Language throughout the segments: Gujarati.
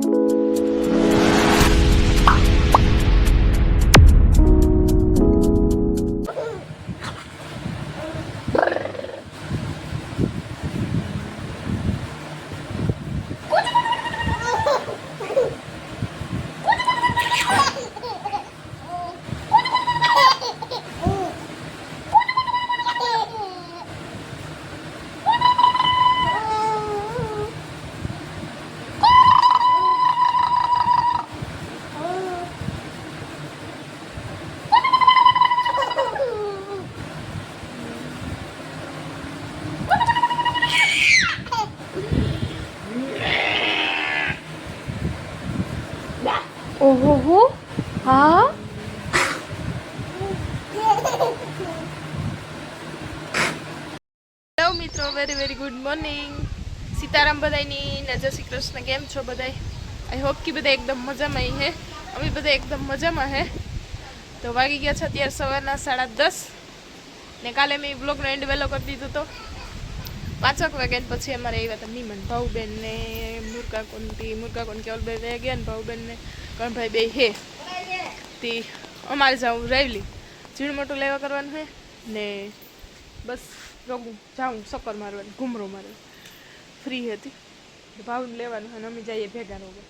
Música very very good morning Sitaram બધાયની ને જય શ્રી કૃષ્ણ કેમ છો બધાય? આઈ હોપ કે બધા એકદમ મજામાં હે. અમે બધા એકદમ મજામાં હે. તો વાગી ગયા છે અત્યારે સવારના સાડા દસ. ને કાલે મેં બ્લોગનો એન્ડ વહેલો કરી દીધો તો. પાંચક વાગ્યા પછી અમારે આવ્યા હતા નિમન ભાઉબેન ને મુરકા કોનથી મુરકા કોન કેવલભાઈ વહી ગયા ને ભાઉબેન ને કણભાઈ બે હે. તે અમારે જાઉં રહેલી ઝીણ મોટું લેવા કરવાનું હે ને બસ. રોગું જાઉં ચક્કર મારવાનું, ઘૂમરો મારવાનું. ફ્રી હતી. ભાવને લેવાનું અને અમે જઈએ ભેગા રોગે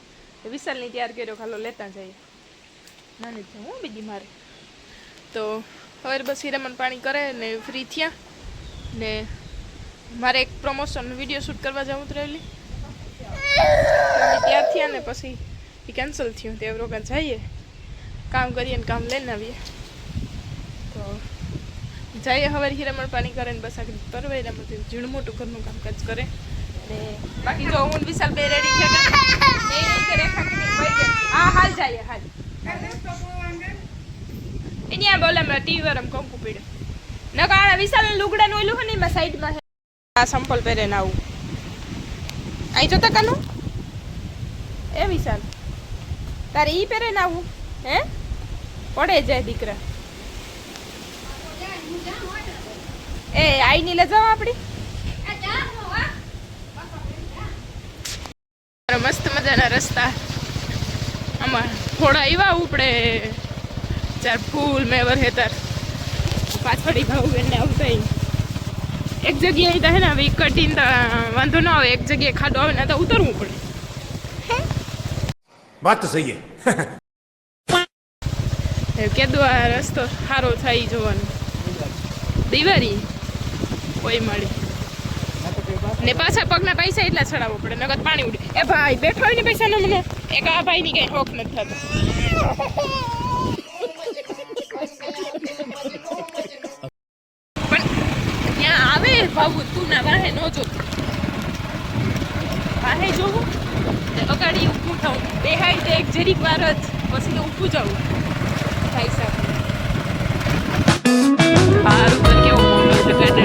તો વિશાલની તૈયાર કર્યો ખાલો લેતા જઈએ. નાની જ હું બીજી મારે. તો હવે બસ હીરામણ પાણી કરે ને ફ્રી થયા. ને મારે એક પ્રમોશન વીડિયો શૂટ કરવા જવું રહેલી ત્યાં થયા ને પછી એ કેન્સલ થયું. તે રોગા જઈએ. કામ કરીએ ને કામ લઈને આવીએ. જઈએ હવે હિરામણ પાણી કરે ને બસ આગળ પરવાઈ બધું ઝીણું મોટું ઘરનું કામકાજ કરે. ને બાકી જો હું વિશાલ બે રેડી છે. ગયા. હા, હાલ જઈએ હાલ. એની આ બોલે હમણાં ટીવી વાળા કંકુ પીડે. નકા આ વિશાલ લુગડા નું ઓલું હોય ને, એમાં સાઈડમાં આ સંપલ પહેરે ને આવું. અહીં જોતા કાનું? એ વિશાલ. તારે ઈ પહેરે ને આવું, હે? પડે જાય દીકરા. એ આઈ ની લજાવ આપડી મસ્ત મજાના રસ્તા. આમાં થોડા એવા ઉપડે. ચાર ફૂલ મેવર હેતર પાછળ ભાવ એને આવતા એક જગ્યાએ તો હે ને હવે કઠિન તો વાંધો ના આવે એક જગ્યાએ ખાડો આવે ને તો ઉતરવું પડે. વાત તો સહી કે આ રસ્તો સારો થાય જોવાનો. દિવાળી કોઈ મળી. ને પાછા પગના પૈસા એટલા ચડાવવો પડે નગર પાણી ઉડે. એ ભાઈ, બેઠો હોય ને પૈસા નો મને. એક આ ભાઈ ની કઈ હોક નથી થતો. પણ ત્યાં આવે ભાવું તું ના વાહે ન જો. વાહે જોવું? અગાડી ઊભું થવું બેહાય તે એક જરીક વાર જ. પછી ઊભું જવું ભાઈ સાહેબ. સારું પણ કેવું મોટું છે ગધેડામાં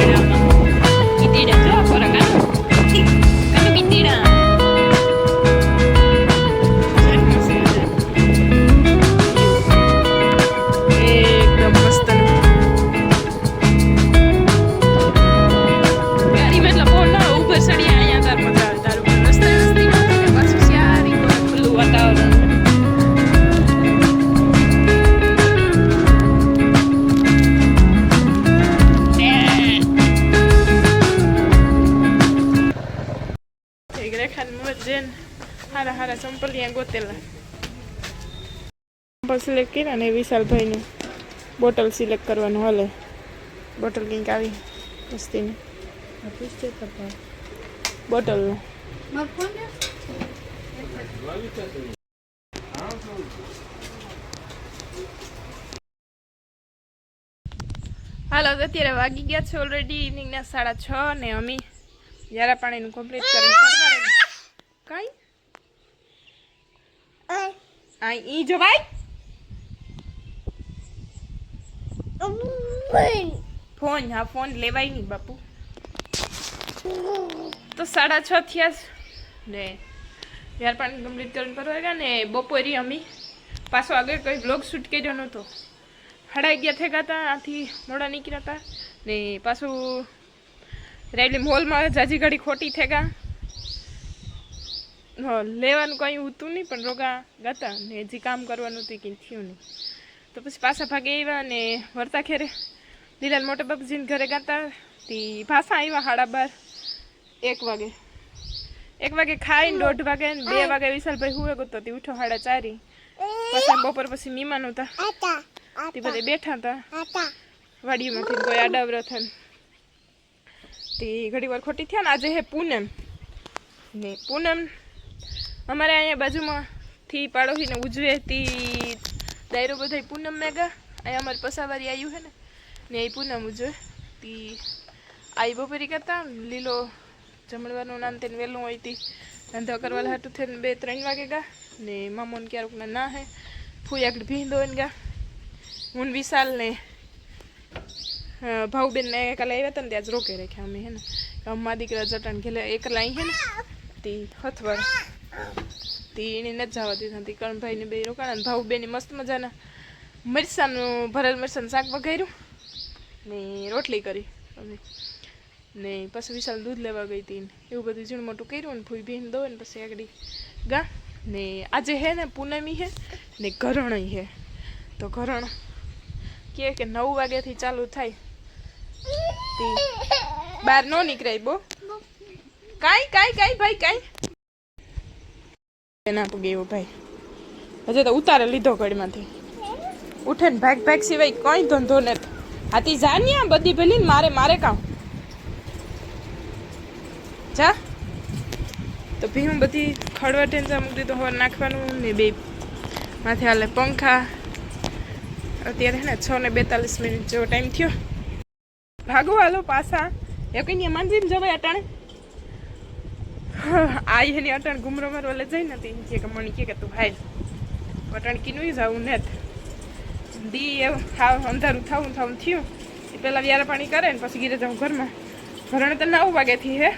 એક રેખાને મોજ જેન હારા હારા સંપલિયા ગોતેલા સંપલ સિલેક્ટ કર્યા ને વિશાલભાઈનું બોટલ સિલેક્ટ કરવાનું હાલે બોટલ કંઈક આવી મસ્તીની બોટલ હાલો તો અત્યારે વાગી ગયા છે ઓલરેડી ઇવનિંગના સાડા છ ને અમે યારા પાણીનું કમ્પ્લીટ પરવારે કાંઈ? આ ઈ જો ભાઈ. ફોન. હા ફોન લેવાય નહીં બાપુ. તો સાડા છ થયા. ને યાર પણ કમ્પ્લીટ કરીને પરવારે ગયા ને બપોરે અમે. પાછો આગળ કંઈ બ્લોગ શૂટ કર્યો નહોતો. સાડા અગિયાર થઈ ગયા હતા આથી મોડા નીકળ્યા હતા. ને પાછું રેલી મોલમાં જાજી ઘડી ખોટી થઈ ગયા. લેવાનું કંઈ હતું નહીં, પણ રોગા ગાતા ને હજી કામ કરવાનું હતું કંઈ થયું નહીં. તો પછી પાછા ભાગે આવ્યા ને વરતા ખેરે લીલાલ મોટા બાપજીને ઘરે ગાતા, તી પાછા આવ્યા સાડા બાર એક વાગે. એક વાગે ખાઈને દોઢ વાગે બે વાગે વિશાલભાઈ હુએ ગયો તે ઉઠો સાડા ચારી. પછી બપોર પછી મીમાન હતા. તે બધે બેઠા હતા. વાડીમાંથી કોઈ આડાવરા થઈને. તે ઘડી વાર ખોટી થયા ને, આજે હે પૂનમ. ને પૂનમ અમારે અહીંયા બાજુમાં થી પાડોશીને ઉજવે તી દાયરો બધાય પૂનમ મેગા. અહીંયા અમારે પસાવારી આવ્યું છે ને ને એ પૂનમ ઉજવે તી આઈ બપોરી કરતા લીલો જમણવાનું નામ તેને વહેલું હોય તી. ધંધો કરવા હાટું થઈને બે ત્રણ વાગે ગા, ને મામોને ક્યારેક ના હે. આગળ ભીંદો ને ગા. હું વિશાલ ને ભાઉબેન ને કાલે આવ્યા હતા ને ત્યાં જ રોકે રાખ્યા અમે હે ને. અમારા દીકરા જટાણ ઘેલે એકલા અહીં હે ને, તે હથવાર તે એને જવા દીધા તે કણભાઈને બે રોકાણા ને ભાઉબેની મસ્ત મજાના મરસાનું ભરેલ મરસાનું શાક વઘાર્યું ને રોટલી કરી. અમે ને પછી વિશાલ દૂધ લેવા ગઈ હતી એવું બધું ઝીણ મોટું કર્યું ને ફૂઈ બેન દો ને પછી આગળ ગા. ને આજે હે ને પૂનમી હે ને ઘરણય હે. તો ઘરણ કે કે નવ વાગ્યાથી ચાલુ થાય. બહાર નો નીકળાય બો. કાંઈ કાંઈ કાંઈ ભાઈ, કાંઈ. ના પગે એવો ભાઈ હજે તો ઉતારે લીધો ઘડીમાંથી. ઉઠે ને ભાગ ભાગ સિવાય કઈ ધંધો ને હાથી જા બધી ભેલી ને મારે મારે કામ. જા. તો ભી હું બધી ખડવા ટેન્સા મૂકી દીધો હવે નાખવાનું ને બે માથે હાલે પંખા. અત્યારે ને છ ને બેતાલીસ મિનિટ જેવો ટાઈમ થયો. ભાગો હાલો પાછા. એ કઈ માનજીને જવાય અટાણે? આઈ એની અટણ ઘુમરો મારવા લે જઈ નથી. કે કે મણી કે તું ભાઈ અટાણ કીનું જવું નેત. દી થાવ અંધારું થવું થવું થયું. એ પહેલાં વ્યારા પાણી કરે ને પછી ગીરે જાઉં ઘરમાં. ઘરણ તો નવ વાગ્યાથી હે.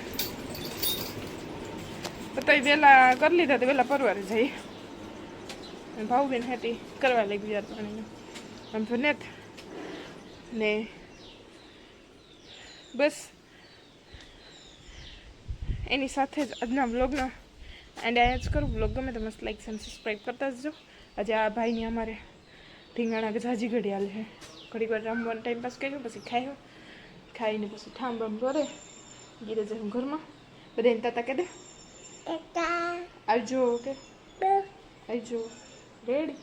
તો એ વહેલા કરી લીધા તો વહેલા પરવારે જઈ. ભાવબેન હતી કરવા લાગી વ્યાર પાણીનું. આમ તો નેત. ને બસ એની સાથે જ આજના બ્લોગનો એન્ડ અહીંયા જ કરું. બ્લોગ ગમે તો મસ્ત લાઈક અને સબસ્ક્રાઈબ કરતા જજો આજે આ ભાઈની અમારે રીંગણા જાજી ઘડી છે ઘડીક વાર રમવાનો ટાઈમ પાસ કર્યો પછી ખાયો. ખાઈને પછી ઠામ બામ ભરે ગીરે હું ઘરમાં. બધા એને તાતા કહે દે. આવજો ઓકે આવજો. રેડી.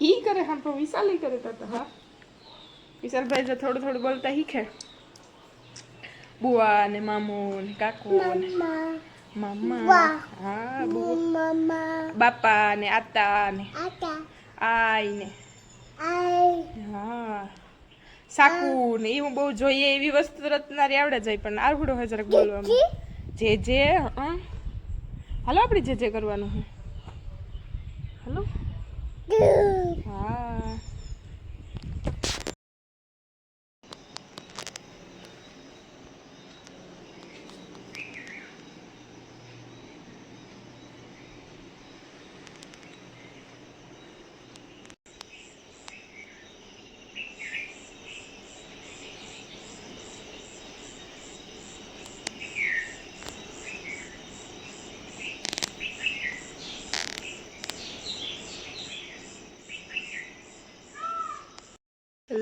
ઈ કરે હા તો વિશાલ ઈ કરે તાતા હા. વિશાલભાઈ જો થોડું થોડું બોલતા શીખે. બુઆ ને મામો ને કાકો ને મામા. હા બુ બાપા ને આતા ને આઈ ને હા. સાકુ ને એવું બહુ જોઈએ એવી વસ્તુ રત્નારી આવડે જાય પણ આવડો હોય જરાક બોલવામાં જે જે હાલો આપણે જે જે કરવાનું છે હાલો. હા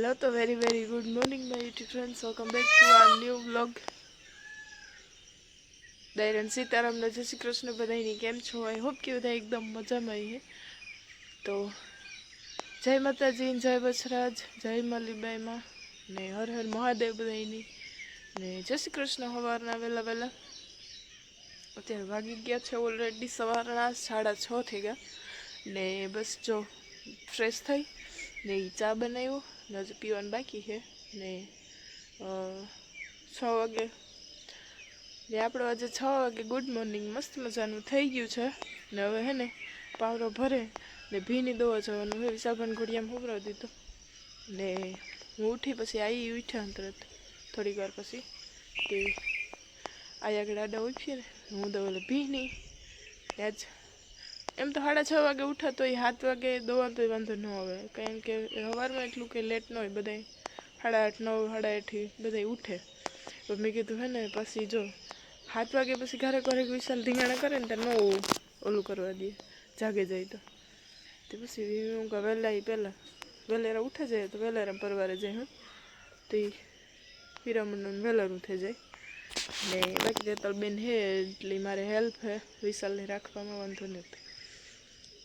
હેલો તો very very good morning my YouTube friends welcome back to our new vlog દૈરન સીતારામને જય શ્રી કૃષ્ણ બધાની કેમ છો આઈ હોપ કે બધા એકદમ મજામાં છે તો જય માતાજી જય બછરાજ જય મલીબાઈમાં ને હર હર મહાદેવ બધાની ને જય શ્રી કૃષ્ણ સવારના વહેલા વહેલા અત્યારે વાગી ગયા છે ઓલરેડી સવારના સાડા છ થઈ ગયા. ને બસ જો ફ્રેશ થઈ, ને ઈ ચા બનાવ્યો. ને હજુ પીવાનું બાકી છે. ને છ વાગે. ને આપણો આજે છ વાગે ગુડ મોર્નિંગ મસ્ત મજાનું થઈ ગયું છે. ને હવે હે ને, પાવરો ભરે. ને ભીની દોવા જવાનું હે વિશાલભાઈ ઘોડિયામાં હોવરાવી દીધો. ને હું ઉઠી પછી આવી ઉઠ્યા તરત, થોડીક વાર પછી. તે આઈ આગળ આડા ઉઠીએ ને, હું દો ભીની. ભીની આજ એમ તો સાડા છ વાગે ઉઠા તો એ સાત વાગે દોવા તો વાંધો ન આવે. કારણ કે સવારમાં એટલું કંઈ લેટ ન હોય, બધાય સાડા આઠ, નવ, સાડા આઠથી બધા ઉઠે. તો મેં કીધું હે ને, પછી જો સાત વાગે પછી ઘરે ઘરે વિશાલ ધીંગાણા કરે ને ત્યાં ન ઓલું કરવા દે, જાગે જાય તો. તે પછી હું કહું, વહેલા એ પહેલાં. વહેલેરા ઉઠે જાય તો વહેલેરા પરવારે જાય, હું. તો એ હીરામણનું વહેલારું થઈ જાય. ને બાકી જેતલ બેન હે એટલે મારે હેલ્પ હે, વિશાલને રાખવામાં વાંધો નથી.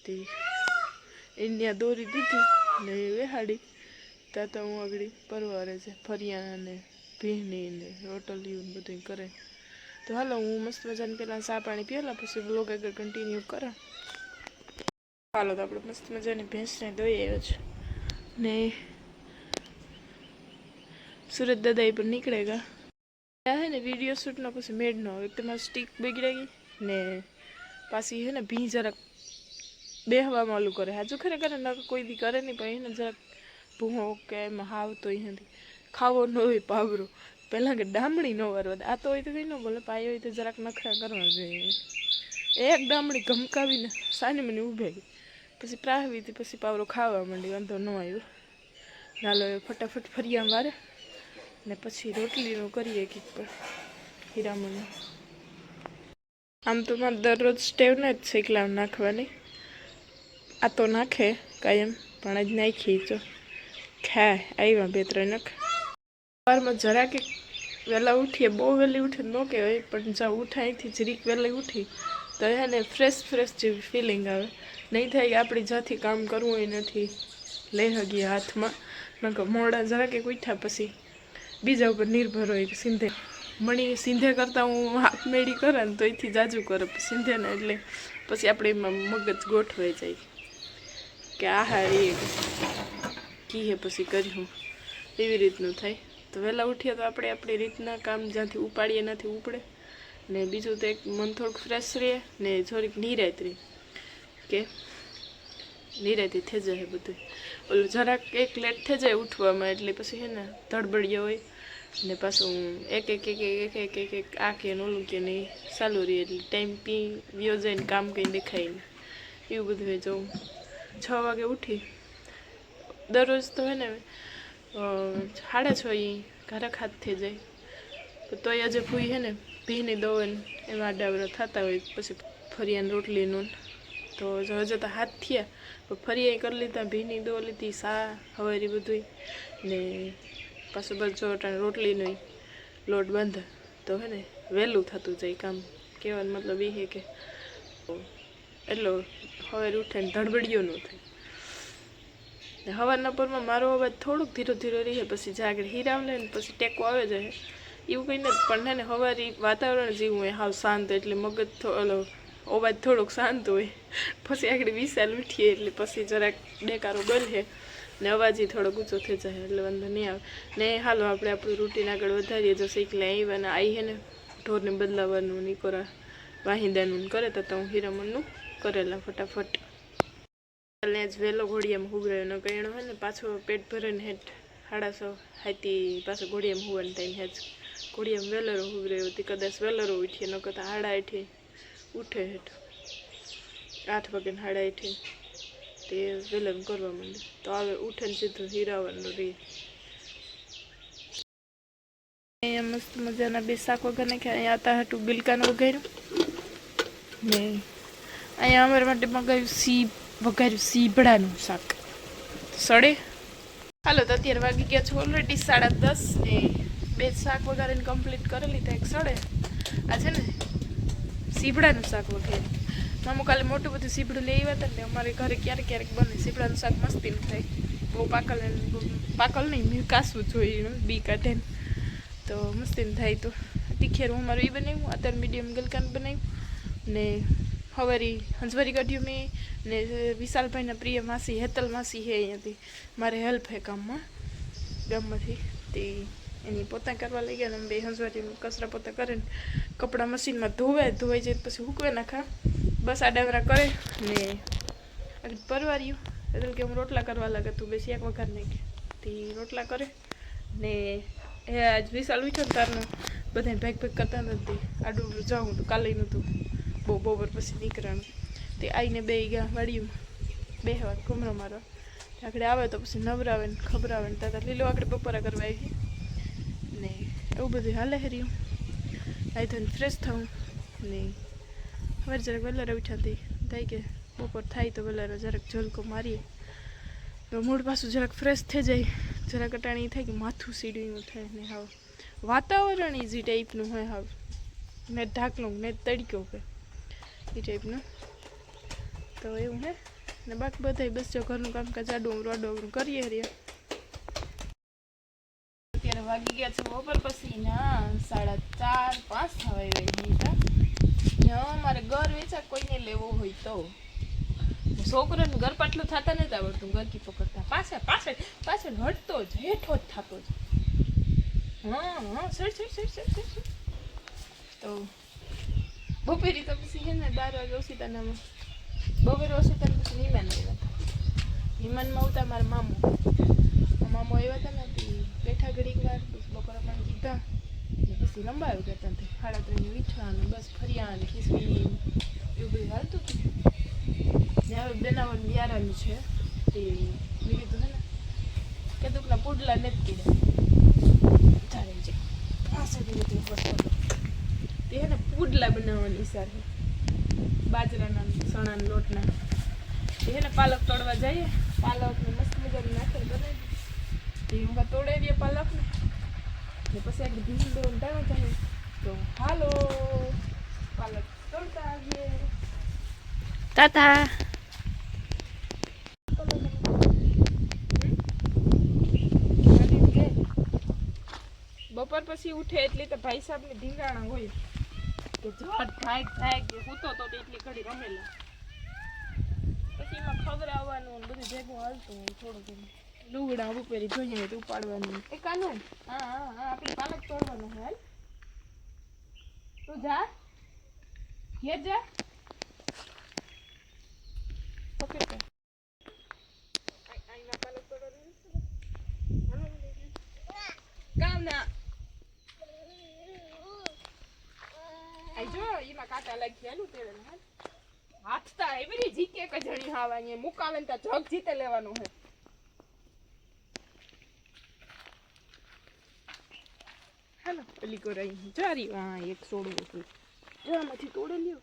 તે ઇન્ડિયા દોરી દીધી ને એ વેહાડી. ત્યાં તો હું આગળ પરવારે છે ફરિયાણા ને ભીની ને રોટલીયું બધું કરે. તો હાલો, હું મસ્ત મજાને પહેલાં ચા પાણી પીએલા પછી વ્લોગ આગળ કન્ટિન્યુ કરા. હાલો, તો આપણે મસ્ત મજાની ભેંસને દોઈ આવ્યો છે. ને સુરત દાદા નીકળે નીકળેગા ત્યાં હે ને વીડિયો પછી મેડ ન આવે, એક તો સ્ટીક બગડી ગઈ ને પાછી હે ને ભી જરાક બેહવામાં ઓલું કરે. હાજુ ખરેખર ન કોઈ દી કરે નહીં, પણ એને જરાક ભૂહો કે એમાં હાવ તો અહીંયાથી ખાવો ન હોય પાવરો પહેલાં કે ડામડી ન વરવા આ તો હોય તો કંઈ ન બોલે પાય હોય તો જરાક નખરા કરવા જોઈએ. એક ડામડી ગમકાવીને સાની મને ઊભે પછી પ્રાહવી હતી પછી પાવરો ખાવા માંડી વાંધો ન આવ્યો. નાલો એ ફટાફટ ફરિયા મારે. ને પછી રોટલીનું કરીએ કંઈક પણ હીરામણનું. આમ તો મારે દરરોજ સ્ટેવ ને જ એકલા નાખવાની. આ તો નાખે કાયમ પણ આજ નાખી તો ખાય આવ્યા બે ત્રણ સવારમાં જરા કે વહેલા ઉઠીએ, બહુ વહેલી ઉઠે ન કહેવાય, પણ જ્યાં ઉઠા અહીંથી, જરીક વહેલી ઉઠી, તો એને ફ્રેશ ફ્રેશ જેવી ફિલિંગ આવે. નહીં થાય કે આપણી જાથી કામ કરવું એ નથી. લઈ હગીએ હાથમાં, નકર મોડા જરા કે ઉઠ્યા પછી બીજા ઉપર નિર્ભર હોય સિંધે. મણી સિંધે કરતાં હું હાથ મેળી કરે ને તો એથી જાજુ કરે સિંધેને એટલે પછી આપણે એમાં મગજ ગોઠવાઈ જાય. કે આ કી હે પછી કર્યું? એવી રીતનું થાય. તો વહેલા ઉઠીએ તો આપણે આપણી રીતના કામ જ્યાંથી ઉપાડીએ નથી ઉપડે. ને બીજું તો એક મન થોડુંક ફ્રેશ રહે ને થોડીક નિરાત રહે. કે નિરાતી થઈ જાય બધું. ઓલું જરાક એક લેટ થઈ જાય ઉઠવામાં એટલે પછી હે ને ધડબડિયા હોય. ને પાછું એક એક એક એક એક એક એક આ કે ઓલું કે નહીં ચાલુ રહી એટલે ટાઈમ પી, વ્યો ને કામ કંઈ દેખાય ને એવું બધું જવું છ વાગે ઉઠી. દરરોજ તો હે ને સાડા છ એ ઘરે ખાત થઈ જાય. તોય આજે ભૂઈ હે ને, ભીની દોન એમાં આડાવડા થતા હોય, પછી ફરિયાને રોટલીનું. તો જો હજુ તો હાથ થયા અહીં કરી લીધા, ભીની દો લીધી, સા, હવારી બધું ને પાછું બધું રોટલી રોટલીનું લોટ બંધ. તો હે ને, વહેલું થતું જાય કામ. કહેવાનું મતલબ એ છે કે એટલો હવે ઉઠે ને ધડબડિયો ન થાય. ને હવારના પરમાં મારો અવાજ થોડુંક ધીરો ધીરો રહે, પછી જાગડ હીરાવ લે ને પછી ટેકો આવે જાય એવું કંઈ નથી, પણ ને હવારી વાતાવરણ જેવું હોય, હાવ શાંત એટલે મગજ થોડો અવાજ થોડોક શાંત હોય. પછી આગળ વિશાલ ઉઠીએ એટલે પછી જરાક ડેકારો બનશે ને અવાજ થોડોક ઊંચો થઈ જાય, એટલે વાંધો નહીં આવે. ને હાલો આપણે આપણું રૂટીન આગળ વધારીએ, જો શીખલે આવ્યા ને આવી હે ને, ઢોરને બદલાવાનું નીકોરા વાહિંદાનું કરે તો હું હીરામણનું. કરેલા ફટાફટ. એટલે જ વહેલો ઘોડિયામાં હુગરાયો ન કહેણો હોય ને પાછો પેટ ભરીને હેઠ સાડાસો હાથી પાછો ઘોડિયામાં હુવાનો ટાઈમ હેજ ઘોડિયામાં વહેલરો હુગરાયો હતી કદાચ વહેલરો ઉઠીએ ન કરતા હાડા એઠી ઉઠે હેઠ. આઠ વાગે હાડા એઠી તે વહેલરું કરવા માંડે તો આવે ઉઠે ને સીધું હીરાવાનું રહે અહીંયા મસ્ત મજાના બે શાક વગર નાખ્યા, અહીંયા આતા હતું બિલકાનું વગેરે ને અહીંયા અમારા માટે મગાવ્યું સી વઘાર્યું સીભડાનું શાક સડે હાલો તો અત્યારે વાગી ગયા છે ઓલરેડી સાડા દસ ને બે શાક વઘારીને કમ્પ્લીટ કરેલી તો એક સડે આ છે ને સીભડાનું શાક વઘાર્યું મામું કાલે મોટું બધું સીભડું લઈ આવ્યા હતા ને અમારે ઘરે ક્યારેક ક્યારેક બને સીભડાનું શાક મસ્તી થાય બહુ પાકલ પાકલ નહીં મેં કાસવું જોઈએ બી કાઢે તો મસ્તી થાય તો તીખેરું અમારું એ બનાવ્યું અત્યારે મીડિયમ ગલકાન બનાવ્યું ને હવારી હંસવારી કાઢ્યું મેં ને વિશાલભાઈના પ્રિય માસી હેતલ માસી હે અહીંયાથી. મારે હેલ્પ હે કામમાં, ગામમાંથી. તે એની પોતા કરવા લઈ ગયા ને બે હંસવારી કચરા પોતા કરે ને કપડાં મશીનમાં ધોવે, ધોવાઈ જાય પછી હૂકવે નાખા. બસ આ ડાવરા કરે ને પરવાર્યું. એટલે કે હું રોટલા કરવા લાગે તું, બેસી એક વખત નાખી. તે રોટલા કરે ને એ આજ વિશાલ ઉઠ્યો ને તારનું. બધાને ભેગ ભેગ કરતા નથી આડું જાઉં હતું કાલે નહોતું બહુ બપોર પછી નીકળવાનું. તે આવીને બે ગયા વાડીમાં. બે વાર કમરો મારવા. આગળ આવે તો પછી નવરાવે ને ખબરાવે ને તાતા લીલો આગળ બપોરા કરવા આવી ને એવું બધું હાલે હર્યું. આવી થઈને ફ્રેશ થવું ને હવે જરાક વહેલા ઉઠાતી થાય કે બપોર થાય તો વહેલા જરાક ઝલકો મારીએ. તો મૂળ પાછું જરાક ફ્રેશ થઈ જાય. જરાક અટાણી થાય કે માથું સીડ્યું થાય ને હાવ. વાતાવરણ ઇઝી ટાઈપનું હોય હાવ. ને ઢાકલું ને તડક્યો કે એ ટાઈપનું તો એવું હે? ને બાકી બધાય બસ જો ઘરનું કામકાજ આડું રોડું કરીએ રહ્યા અત્યારે વાગી ગયા છે બપોર પછી ના સાડા ચાર, પાંચ થવા આવી ને અમારે ઘર વેચા કોઈને લેવો હોય તો. છોકરાને ઘર પાટલું થતા નથી આવડતું, ગરકી પકડતા. પાછળ પાછળ પાછળ હટતો જ, હેઠો જ થતો જ. હા હા sir sir sir sir sir. તો બપોરી તો પછી છે ને બાર વાગે ઓસીતાનામાં બપોરે ઓસીતાને પછી નિમાન આવ્યા હતા નિમાનમાં આવતા મારા મામો મામો આવ્યા હતા ને તે બેઠા ઘડીક વાર બપોરે પણ કીધા પછી લંબાયું કરતા હતા સાડા ત્રણ વીઠવાનું બસ ફર્યા અને ખીસવી એવું બધું હાલતું હતું ને હવે બનાવવાનું બિયારાનું છે તે મેં કીધું હે ને કે દુઃખના પુડલા નથી કીધા ચાલે છે આ સુધી રીતે વસ્તુ તે હે ને પુડલા બનાવવાની ઈચ્છા છે. બાજરાના ચણાના લોટના. તે હે ને પાલક તોડવા જઈએ. પાલકને મસ્ત મજાની નાખીને બનાવી તે હું તોડાવી દઈએ પાલકને. ને પછી આપણે ભીંડો ને દાણા થાય તો હાલો પાલક તોડતા આવીએ. તાતા બપોર પછી ઉઠે એટલે તો ભાઈ સાહેબ ને ઢીંગાણા હોય. કે જટ થાય થાય કે હું તો તો એટલી ઘડી રમેલા પછી એમાં ખબર આવવાનું ને બધું ભેગું હાલતું હોય થોડું ઘણું લુગડા ઉપેરી જોઈએ તો ઉપાડવાનું. એ કાનું હા હા હા આપણે પાલક તોડવાનું હાલ. તું જા. ઘેર જા. ઓકે. કામ ના. જો, એમાં કાંટા લાગી ને હાલ. હાથ તા એવરી જીકે કે જણી હાવાની મુકાવે ત્યાં જગ જીતે લેવાનું હે. હાલો, પેલી કોરાઈ જારી હા, એક સોડવું હતું. જો, આમાંથી તોડે લ્યો.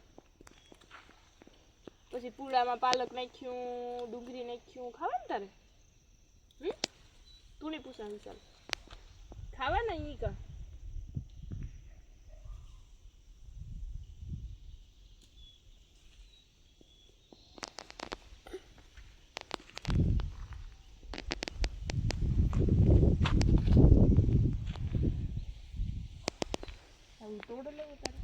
પછી પૂળામાં પાલક નાખ્યું, ડુંગળી નાખ્યું. ખાવા ને તારે? હમ? તું નહીં પૂછાવી ચાલ. ખાવા ને ઈ કા? આવું તોડ લેવું તારે